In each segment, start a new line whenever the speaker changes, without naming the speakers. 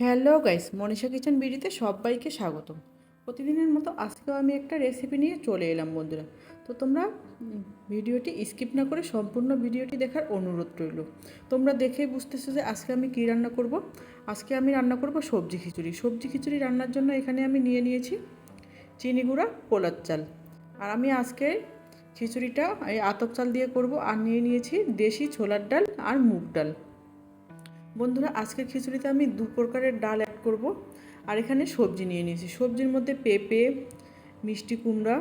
Hello guys, Manisha kitchen বিডিতে সবাইকে স্বাগতম। প্রতিদিনের মতো আজকেও আমি একটা রেসিপি নিয়ে চলে এলাম বন্ধুরা। তো তোমরা ভিডিওটি স্কিপ না করে সম্পূর্ণ ভিডিওটি দেখার অনুরোধ রইল। তোমরা দেখেই বুঝতেছো যে আজকে আমি কী রান্না করব। আজকে আমি রান্না করব সবজি খিচুড়ি। সবজি খিচুড়ি রান্নার জন্য এখানে আমি নিয়ে নিয়েছি চিনি গুঁড়া, পোলার চাল। আর আমি আজকে খিচুড়িটা এই আতপ চাল দিয়ে করব। আর নিয়ে নিয়েছি দেশি ছোলার ডাল আর মুগ ডাল। বন্ধুরা, আজকের খিচুড়িতে আমি দু প্রকারের ডাল অ্যাড করব। আর এখানে সবজি নিয়ে নিয়েছি। সবজির মধ্যে পেঁপে, মিষ্টি কুমড়া,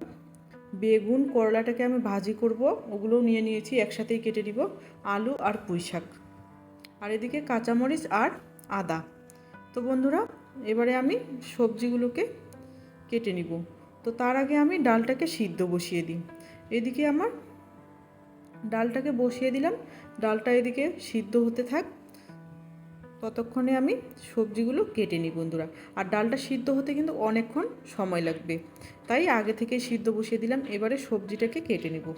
বেগুন, করলাটাকে আমি ভাজি করব। ওগুলোও নিয়ে নিয়েছি, একসাথেই কেটে দিব আলু আর পুঁই শাক। আর এদিকে কাঁচামরিচ আর আদা। তো বন্ধুরা, এবারে আমি সবজিগুলোকে কেটে নিব। তো তার আগে আমি ডালটাকে সিদ্ধ বসিয়ে দিই। এদিকে আমার ডালটাকে বসিয়ে দিলাম। ডালটা এদিকে সিদ্ধ হতে থাক। ততক্ষণে আমি সবজিগুলো কেটে নিই বন্ধুরা। আর ডালটা সিদ্ধ হতে কিন্তু অনেকক্ষণ সময় লাগবে। তাই আগে থেকে সিদ্ধ বসিয়ে দিলাম, এবারে সবজিটাকে কেটে নেব।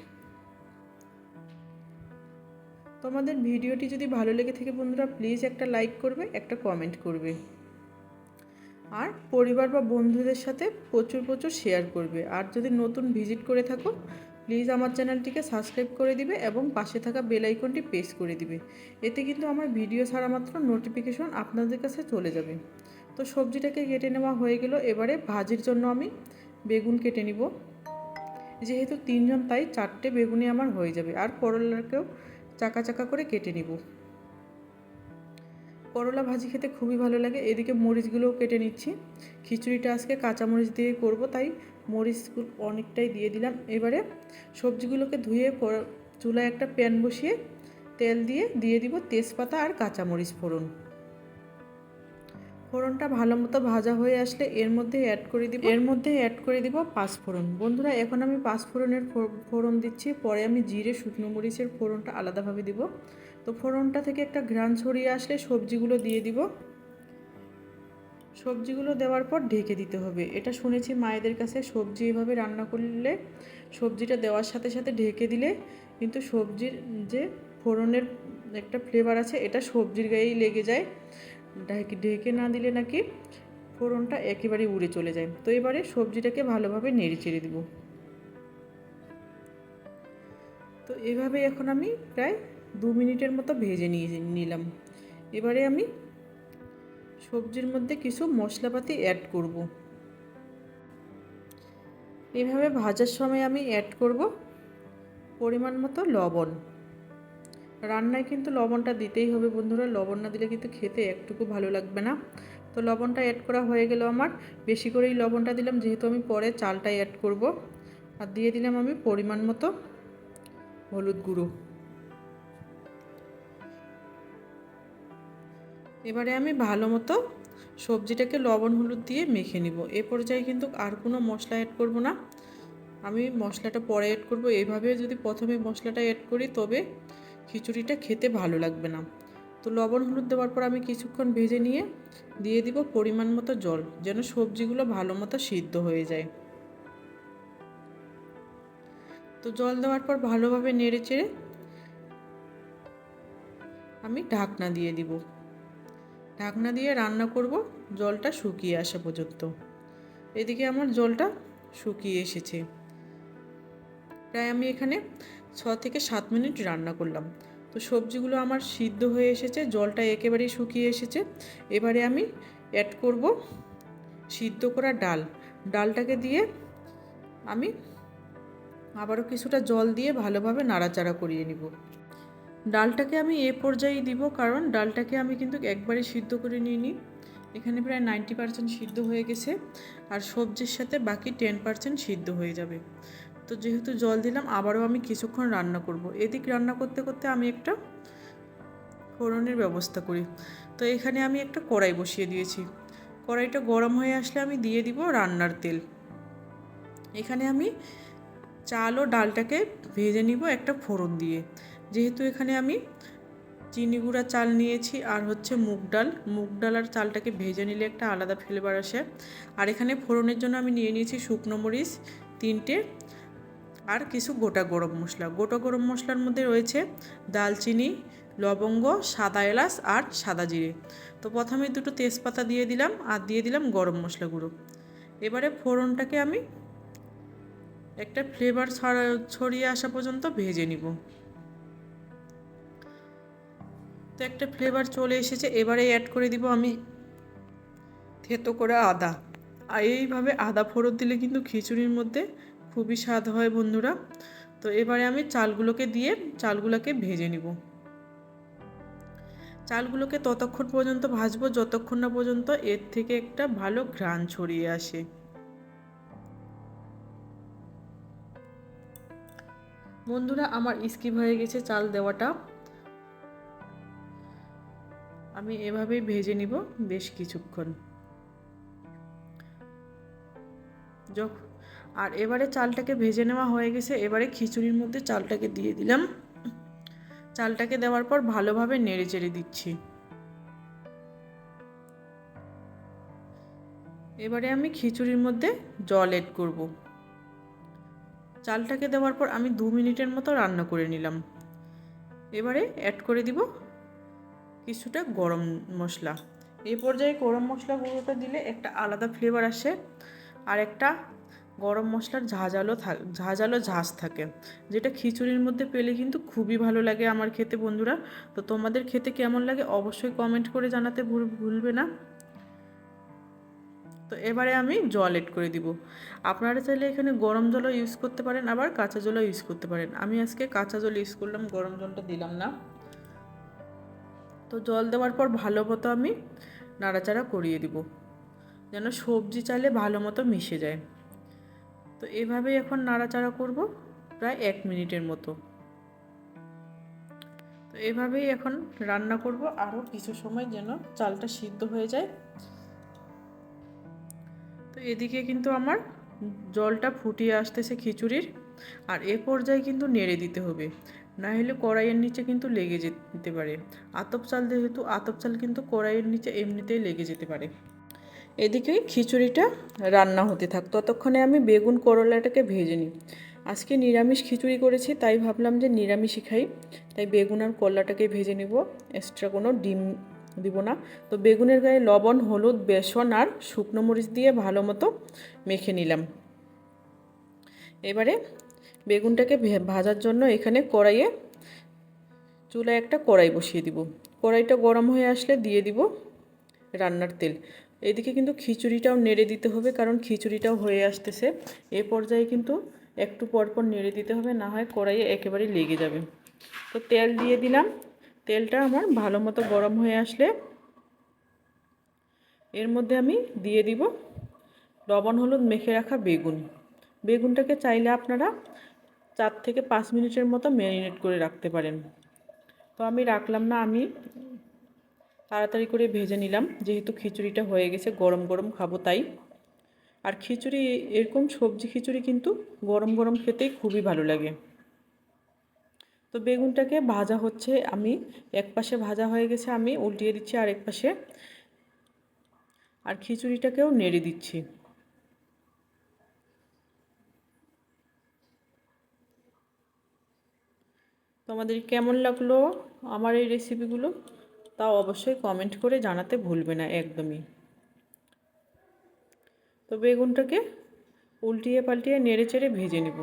তোমাদের ভিডিওটি যদি ভালো লেগে থাকে বন্ধুরা প্লিজ একটা লাইক করবে, একটা কমেন্ট করবে। আর পরিবার বা বন্ধুদের সাথে প্রচুর প্রচুর শেয়ার করবে। আর যদি নতুন ভিজিট করে থাকো প্লিজ আমার চ্যানেলটিকে সাবস্ক্রাইব করে দিবে এবং পাশে থাকা বেল আইকনটি প্রেস করে দিবে। এতে কিন্তু আমার ভিডিও ছাড়া মাত্র নোটিফিকেশন আপনাদের কাছে চলে যাবে। তো সবজিটাকে কেটে নেওয়া হয়ে গেল। এবারে ভাজির জন্য আমি বেগুন কেটে নিব। যেহেতু তিনজন, তাই চারটে বেগুনি আমার হয়ে যাবে। আর করলাকেও চাকা চাকা করে কেটে নিব। করলা ভাজি খেতে খুবই ভালো লাগে। এদিকে মরিচগুলোও কেটে নিচ্ছি। খিচুড়িটা আজকে কাঁচা মরিচ দিয়ে করব, তাই মরিচগুলো অনেকটাই দিয়ে দিলাম। এবারে সবজিগুলোকে ধুয়ে চুলায় একটা প্যান বসিয়ে তেল দিয়ে দিয়ে দিব তেজপাতা আর কাঁচামরিচ ফোড়ন। ফোড়নটা ভালো মতো ভাজা হয়ে আসলে এর মধ্যে অ্যাড করে দিব এর মধ্যে অ্যাড করে দিব পাঁচফোড়ন বন্ধুরা, এখন আমি পাঁচফোড়নের ফোড়ন দিচ্ছি। পরে আমি জিরে, শুকনো মরিচের ফোড়নটা আলাদাভাবে দিব। তো ফোড়নটা থেকে একটা ঘ্রাণ ছড়িয়ে আসলে সবজিগুলো দিয়ে দিব। সবজিগুলো দেওয়ার পর ঢেকে দিতে হবে। এটা শুনেছি মায়েদের কাছে সবজি এভাবে রান্না করলে সবজিটা দেওয়ার সাথে সাথে ঢেকে দিলে কিন্তু সবজির যে ফোড়নের একটা ফ্লেভার আছে, এটা সবজির গায়েই লেগে যায়। ঢেকে না দিলে নাকি ফোড়নটা একেবারেই উড়ে চলে যায়। তো এবারে সবজিটাকে ভালোভাবে নেড়ে চেড়ে দিব। তো এভাবে এখন আমি প্রায় দু মিনিটের মতো ভেজে নিয়ে, নিলাম। এবারে আমি সবজির মধ্যে কিছু মশলাপাতি অ্যাড করব। এভাবে ভাজার সময় আমি অ্যাড করব পরিমাণ মতো লবণ। রান্নায় কিন্তু লবণটা দিতেই হবে বন্ধুরা, লবণ না দিলে কিন্তু খেতে একটুকু ভালো লাগবে না। তো লবণটা অ্যাড করা হয়ে গেল আমার। বেশি করেই লবণটা দিলাম, যেহেতু আমি পরে চালটা অ্যাড করব। আর দিয়ে দিলাম আমি পরিমাণ মতো হলুদ গুঁড়ো। এবারে আমি ভালো মতো সবজিটাকে লবণ, হলুদ দিয়ে মেখে নিব। এ পর্যায়ে কিন্তু আর কোনো মশলা অ্যাড করব না। আমি মশলাটা পরে অ্যাড করব। এইভাবে যদি প্রথমে মশলাটা অ্যাড করি, তবে খিচুড়িটা খেতে ভালো লাগবে না। তো লবণ, হলুদ দেওয়ার পর আমি কিছুক্ষণ ভেজে নিয়ে দিয়ে দিব পরিমাণ মতো জল, যেন সবজিগুলো ভালো মতো সিদ্ধ হয়ে যায়। তো জল দেওয়ার পর ভালোভাবে নেড়ে চেড়ে আমি ঢাকনা দিয়ে দিব। ঢাকনা দিয়ে রান্না করব, জলটা শুকিয়ে আসা পর্যন্ত। এদিকে আমার জলটা শুকিয়ে এসেছে। প্রায় আমি এখানে ছ থেকে সাত মিনিট রান্না করলাম। তো সবজিগুলো আমার সিদ্ধ হয়ে এসেছে, জলটা একেবারেই শুকিয়ে এসেছে। এবারে আমি অ্যাড করব সিদ্ধ করা ডাল। ডালটাকে দিয়ে আমি আবারও কিছুটা জল দিয়ে ভালোভাবে নাড়াচাড়া করিয়ে নিব। ডালটাকে আমি এ পর্যায়ে দিব, কারণ ডালটাকে আমি কিন্তু একবারে সিদ্ধ করে নিয়ে নিই এখানে প্রায় নাইনটি পার্সেন্ট সিদ্ধ হয়ে গেছে, আর সবজির সাথে বাকি টেন পার্সেন্ট সিদ্ধ হয়ে যাবে। তো যেহেতু জল দিলাম, আবারও আমি কিছুক্ষণ রান্না করব। এদিক রান্না করতে করতে আমি একটা ফোড়নের ব্যবস্থা করি। তো এখানে আমি একটা কড়াই বসিয়ে দিয়েছি। কড়াইটা গরম হয়ে আসলে আমি দিয়ে দিব রান্নার তেল। এখানে আমি চাল ও ডালটাকে ভেজে নিব একটা ফোড়ন দিয়ে। যেহেতু এখানে আমি চিনি গুঁড়া চাল নিয়েছি আর হচ্ছে মুগ ডাল। মুগ ডাল আর চালটাকে ভেজে নিলে একটা আলাদা ফ্লেভার আসে। আর এখানে ফোড়নের জন্য আমি নিয়ে নিয়েছি শুকনো মরিচ, তিনটে আর কিছু গোটা গরম মশলা। গোটা গরম মশলার মধ্যে রয়েছে দালচিনি, লবঙ্গ, সাদা এলাচ আর সাদা জিরে। তো প্রথমে দুটো তেজপাতা দিয়ে দিলাম আর দিয়ে দিলাম গরম মশলা গুঁড়ো। এবারে ফোড়নটাকে আমি একটা ফ্লেভার ছড়িয়ে আসা পর্যন্ত ভেজে নিব। তো একটা ফ্লেভার চলে এসেছে, এবারে অ্যাড করে দিব আমি থেতো করে আদা। আর এইভাবে আদা ফোড়ন দিলে কিন্তু খিচুড়ির মধ্যে খুবই স্বাদ হয় বন্ধুরা। তো এবারে আমি চালগুলোকে দিয়ে চালগুলোকে ভেজে নিব। চালগুলোকে ততক্ষণ পর্যন্ত ভাজবো, যতক্ষণ না পর্যন্ত এর থেকে একটা ভালো ঘ্রাণ ছড়িয়ে আসে। বন্ধুরা, আমার স্কিপ হয়ে গেছে চাল দেওয়াটা। আমি এভাবেই ভেজে নিব বেশ কিছুক্ষণ। যখন আর এবারে চালটাকে ভেজে নেওয়া হয়ে গেছে, এবারে খিচুড়ির মধ্যে চালটাকে দিয়ে দিলাম। চালটাকে দেওয়ার পর ভালোভাবে নেড়ে চেড়ে দিচ্ছি। এবারে আমি খিচুড়ির মধ্যে জল এড করব। চালটাকে দেওয়ার পর আমি দু মিনিটের মতো রান্না করে নিলাম। এবারে অ্যাড করে দিব কিছুটা গরম মশলা। এই পর্যায়ে গরম মশলা গুঁড়োটা দিলে একটা আলাদা ফ্লেভার আসে আর একটা গরম মশলার ঝাঁঝালো ঝাঁঝালো ঝাঁজ থাকে। যেটা খিচুড়ির মধ্যে পেলে কিন্তু খুবই ভালো লাগে আমার খেতে বন্ধুরা। তো তোমাদের খেতে কেমন লাগে অবশ্যই কমেন্ট করে জানাতে ভুলবে না। তো এবারে আমি জল এড করে দিব। আপনারা চাইলে এখানে গরম জলও ইউজ করতে পারেন, আবার কাঁচা জলও ইউজ করতে পারেন। আমি আজকে কাঁচা জল ইউজ করলাম, গরম জলটা দিলাম না। তো জল দেওয়ার পর ভালো মতো আমি নাড়াচাড়া করিয়ে দিব। যেন সবজি চালে ভালো মতো মিশে যায়। তো এভাবেই এখন নাড়াচাড়া করব প্রায় এক মিনিটের মতো। তো এভাবেই এখন রান্না করব। আরও কিছু সময় যেন চালটা সিদ্ধ হয়ে যায়। তো এদিকে কিন্তু আমার জলটা ফুটিয়ে আসতেছে খিচুড়ির। আর এ পর্যায়ে কিন্তু নেড়ে দিতে হবে। না হলে কড়াইয়ের নিচে কিন্তু লেগে যেতে পারে। আতপ চাল যেহেতু, আতপ চাল কিন্তু কড়াইয়ের নিচে এমনিতেই লেগে যেতে পারে। এদিকে খিচুড়িটা রান্না হতে থাক। ততক্ষণে আমি বেগুন করলাটাকে ভেজে নিই। আজকে নিরামিষ খিচুড়ি করেছি, তাই ভাবলাম যে নিরামিষই খাই। তাই বেগুন আর করলাটাকে ভেজে নেব। এক্সট্রা কোনো ডিম দিব না। তো বেগুনের গায়ে লবণ, হলুদ, বেসন আর শুকনো মরিচ দিয়ে ভালো মতো মেখে নিলাম। এবারে বেগুনটাকে ভাজার জন্য এখানে কড়াইয়ে চুলায় একটা কড়াই বসিয়ে দিব। কড়াইটা গরম হয়ে আসলে দিয়ে দিব রান্নার তেল। এদিকে কিন্তু খিচুড়িটাও নেড়ে দিতে হবে কারণ খিচুড়িটাও হয়ে আসতেছে। এ পর্যায়ে কিন্তু একটু পরপর নেড়ে দিতে হবে, না হয় কড়াইয়ে একেবারে লেগে যাবে। তো তেল দিয়ে দিলাম। তেলটা আমার ভালো মতো গরম হয়ে আসলে এর মধ্যে আমি দিয়ে দিব লবণ, হলুদ, মেখে রাখা বেগুন। বেগুনটাকে চাইলে আপনারা চার থেকে পাঁচ মিনিটের মতো ম্যারিনেট করে রাখতে পারেন। তো আমি রাখলাম না, আমি তাড়াতাড়ি করে ভেজে নিলাম। যেহেতু খিচুড়িটা হয়ে গেছে, গরম গরম খাব তাই। আর খিচুড়ি, এরকম সবজি খিচুড়ি কিন্তু গরম গরম খেতেই খুবই ভালো লাগে। তো বেগুনটাকে ভাজা হচ্ছে, আমি এক পাশে ভাজা হয়ে গেছে, আমি উল্টিয়ে দিচ্ছি আর এক পাশে। আর খিচুড়িটাকেও নেড়ে দিচ্ছি। তোমাদের কেমন লাগল আমার এই রেসিপিগুলো তাও অবশ্যই কমেন্ট করে জানাতে ভুলবে না, একদমই। তো বেগুনটাকে উল্টিয়ে পাল্টিয়ে নেড়ে চেড়ে ভেজে নেব।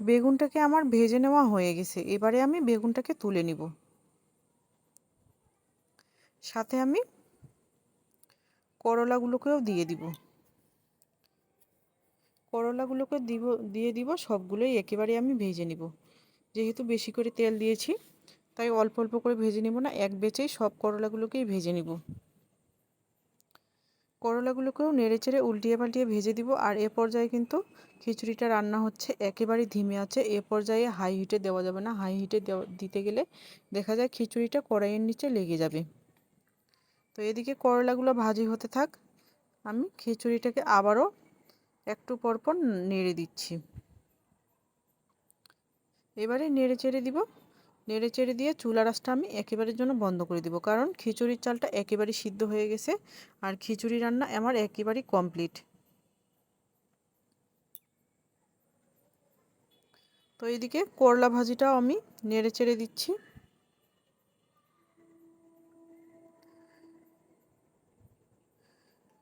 বেগুনটাকে আমার ভেজে নেওয়া হয়ে গেছে, এবারে আমি বেগুনটাকে তুলে নিব। সাথে আমি করলাগুলোকেও দিয়ে দিব। করলাগুলোকে দিব, দিয়ে দিব, সবগুলোই একেবারে আমি ভেজে নিব। যেহেতু বেশি করে তেল দিয়েছি, তাই অল্প অল্প করে ভেজে নিব না, এক বেচেই সব করলাগুলোকেই ভেজে নিব। করলাগুলোকেও নেড়ে চেড়ে উল্টিয়ে পাল্টিয়ে ভেজে দিব, আর এ পর্যায়ে কিন্তু খিচুড়িটা রান্না হচ্ছে একেবারে ধিমে আছে, এ পর্যায়ে হাই হিটে দেওয়া যাবে না। হাই হিটে দিতে গেলে দেখা যায় খিচুড়িটা কড়াইয়ের নিচে লেগে যাবে। তো এদিকে করলাগুলো ভাজি হতে থাক, আমি খিচুড়িটাকে আবারও একটু পরপর নেড়ে দিচ্ছি। এবারে নেড়ে চেড়ে দিব। নেড়ে চেড়ে দিয়ে চুলা রাসটা আমি একেবারের জন্য বন্ধ করে দিব। কারণ খিচুড়ির চালটা একেবারে সিদ্ধ হয়ে গেছে আর খিচুড়ি রান্না আমার একেবারেই কমপ্লিট। তো এদিকে করলা ভাজিটাও আমি নেড়ে চেড়ে দিচ্ছি।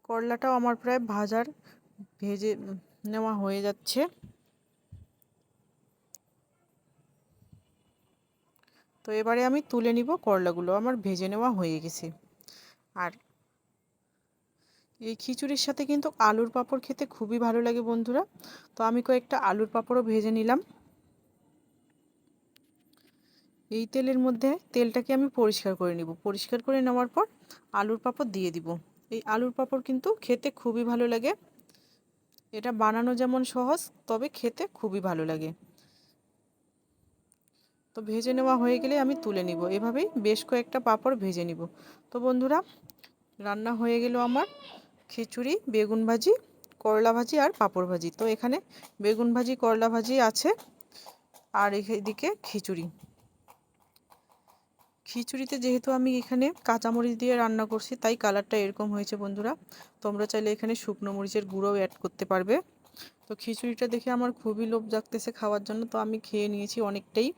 করলাটাও আমার প্রায় ভাজার ভেজে নেওয়া হয়ে যাচ্ছে। তো এবারে আমি তুলে নিব করলাগুলো, আমার ভেজে নেওয়া হয়ে গেছে। আর এই খিচুড়ির সাথে কিন্তু আলুর পাঁপড় খেতে খুবই ভালো লাগে বন্ধুরা। তো আমি কয়েকটা আলুর পাঁপড়ও ভেজে নিলাম। এই তেলের মধ্যে তেলটাকে আমি পরিষ্কার করে নিব। পরিষ্কার করে নেওয়ার পর আলুর পাঁপড় দিয়ে দিব। এই আলুর পাঁপড় কিন্তু খেতে খুবই ভালো লাগে। এটা বানানো যেমন সহজ, তবে খেতে খুবই ভালো লাগে। তো ভেজে নেওয়া হয়ে গেলে আমি তুলে নিব। এভাবেই বেশ কয়েকটা পাঁপড় ভেজে নিব। তো বন্ধুরা, রান্না হয়ে গেল আমার খিচুড়ি, বেগুন ভাজি, করলা ভাজি আর পাঁপড় ভাজি। তো এখানে বেগুন ভাজি, করলা ভাজি আছে। আর এদিকে খিচুড়ি। খিচুড়িতে যেহেতু আমি এখানে কাঁচামরিচ দিয়ে রান্না করছি, তাই কালারটা এরকম হয়েছে বন্ধুরা। তোমরা চাইলে এখানে শুকনো মরিচের গুঁড়োও অ্যাড করতে পারবে। তো খিচুড়িটা দেখে আমার খুবই লোভ জাগতেছে খাওয়ার জন্য, তো আমি খেয়ে নিয়েছি অনেকটাই।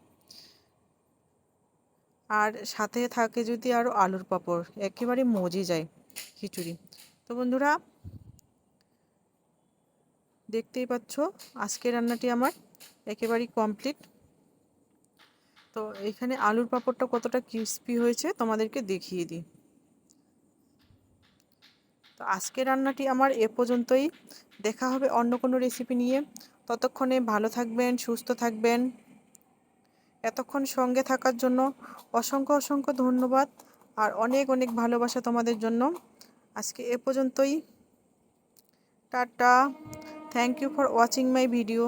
আর সাথে থাকে যদি আরও আলুর পাঁপড়, একেবারে মজে যায় খিচুড়ি। তো বন্ধুরা, দেখতেই পাচ্ছ, আজকের রান্নাটি আমার একেবারেই কমপ্লিট তো এখানে আলুর পাঁপড়টা কতটা ক্রিস্পি হয়েছে তোমাদেরকে দেখিয়ে দিই। তো আজকে রান্নাটি আমার এ পর্যন্তই। দেখা হবে অন্য কোনো রেসিপি নিয়ে। ততক্ষণে ভালো থাকবেন, সুস্থ থাকবেন। এতক্ষণ সঙ্গে থাকার জন্য অসংখ্য অসংখ্য ধন্যবাদ আর অনেক অনেক ভালোবাসা তোমাদের জন্য। আজকে এ পর্যন্তই। Tata. Thank you for watching my video